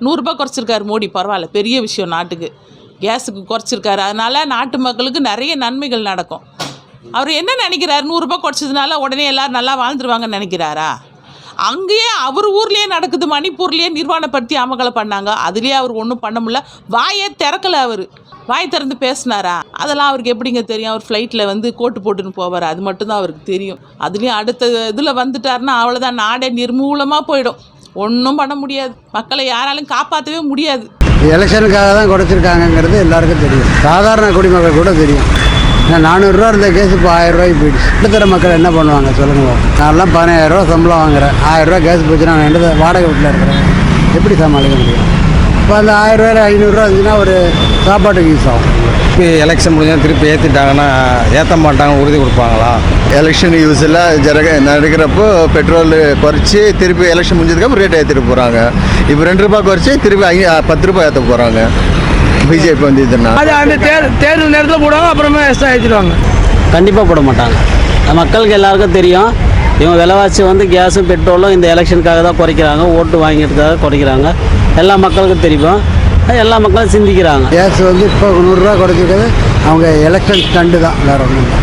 நூறுரூபா குறைச்சிருக்காரு மோடி பரவாயில்ல பெரிய விஷயம் நாட்டுக்கு. கேஸுக்கு குறைச்சிருக்காரு. அதனால நாட்டு மக்களுக்கு நிறைய நன்மைகள் நடக்கும். அவர் என்ன நினைக்கிறாரு? நூறுரூபா குறைச்சதுனால உடனே எல்லாரும் நல்லா வாழ்ந்துருவாங்கன்னு நினைக்கிறாரா? அங்கேயே அவர் ஊர்லேயே நடக்குது மணிப்பூர்லேயே நிர்வாணப்படுத்தி அமகலை பண்ணாங்க. அதுலேயே அவர் ஒன்றும் பண்ண முடியல. வாயே திறக்கல அவர். வாய் திறந்து பேசினாரா? அதெல்லாம் அவருக்கு எப்படிங்க தெரியும்? அவர் ஃப்ளைட்டில் வந்து கோட்டு போட்டுன்னு போவார்? அது மட்டும்தான் அவருக்கு தெரியும். அதுலேயும் அடுத்த இதில் வந்துட்டாருன்னா அவ்வளோதான் நாடே நிர்மூலமாக போயிடும். ஒன்றும் பண்ண முடியாது. மக்களை யாராலும் காப்பாற்றவே முடியாது. எலெக்ஷனுக்காக தான் குறைச்சிருக்காங்கங்கிறது எல்லாருக்கும் தெரியும். சாதாரண குடிமக்கள் கூட தெரியும். ஏன்னா நானூறுரூவா இருந்த கேஸ் இப்போ ஆயிரம் ரூபாய்க்கு போயிடுச்சு. நடுத்தர மக்கள் என்ன பண்ணுவாங்க சொல்லுங்க. நான்லாம் பதினாயிரரூவா சம்பளம் வாங்குறேன். ஆயிரரூவா கேஸ் போச்சுன்னா நான் ரெண்டு வாடகை வீட்டில் இருக்கிறேன். எப்படி சமாளிக்க முடியும்? இப்போ அந்த ஆயிரரூவா ஐநூறுரூவா இருந்துச்சுன்னா ஒரு சாப்பாட்டுக்கு யூஸ் ஆகும். திருப்பி எலெக்ஷன் முடிஞ்சால் திருப்பி ஏற்றிட்டாங்கன்னா ஏற்ற மாட்டாங்க உறுதி கொடுப்பாங்களா? எலெக்ஷன் யூஸில் ஜரக நடக்கிறப்போ பெட்ரோல் குறைச்சி திருப்பி எலெக்ஷன் முடிஞ்சதுக்கப்புறம் ரேட் ஏற்றிட்டு போகிறாங்க இப்போ ரெண்டு ரூபாய் குறைச்சி திருப்பி ஐ பத்து ரூபாய் ஏற்ற போகிறாங்க பிஜேபி வந்ததுன்னா அது அந்த தேர் தேர்தல் நேரத்தில் போடுவாங்க அப்புறமே எக்ஸ்ட்ரா ஏற்றிடுவாங்க கண்டிப்பாக போட மாட்டாங்க. மக்களுக்கு எல்லாருக்கும் தெரியும். இவங்க விலைவாசி வந்து கேஸும் பெட்ரோலும் இந்த எலெக்ஷனுக்காக தான் குறைக்கிறாங்க. ஓட்டு வாங்கிறதுக்காக குறைக்கிறாங்க. எல்லா மக்களுக்கும் தெரியும். எல்லா மக்களும் சிந்திக்கிறாங்க. கேஸ் வந்து இப்போ நூறுரூவா குறைச்சிருக்கிறது. அவங்க எலெக்ஷன் ஸ்டண்டு தான் வேறு ஒன்றும் இல்லை.